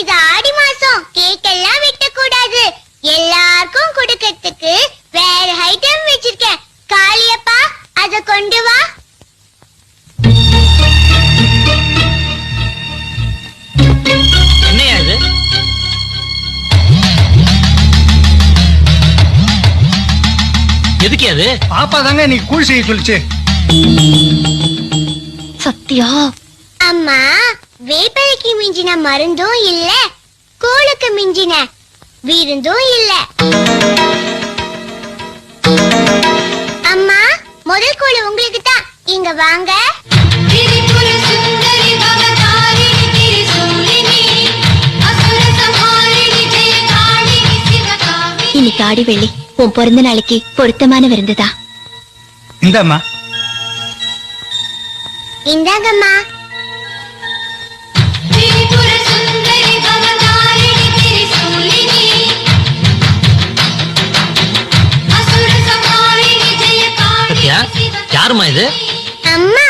இது ஆடி மாசம். கேக் எல்லாம் வெட்ட கூடாது எல்லாருக்கும் கொடுக்கறதுக்கு வேற ஐட்டம் வச்சிருக்கேன். காளியப்பா அத கொண்டு வா. எதுக்கு அது? பாப்பா தாங்க நீ கூழ் செய்ய சொல்லிச்சு. சத்யா அம்மா வேப்பலைக்கு மிஞ்சின மருந்தும் இல்ல கூழுக்கு மிஞ்சின விருந்தும் இல்ல. அம்மா முதல் கூழு உங்களுக்கு தான் இங்க வாங்க. இன்னைக்கு ஆடி வெள்ளி. உன் பிறந்த நாளைக்கு பொருத்தமான விருந்துதா இந்தாம்மா. இந்தாங்கம்மா. யாருமா இது? அம்மா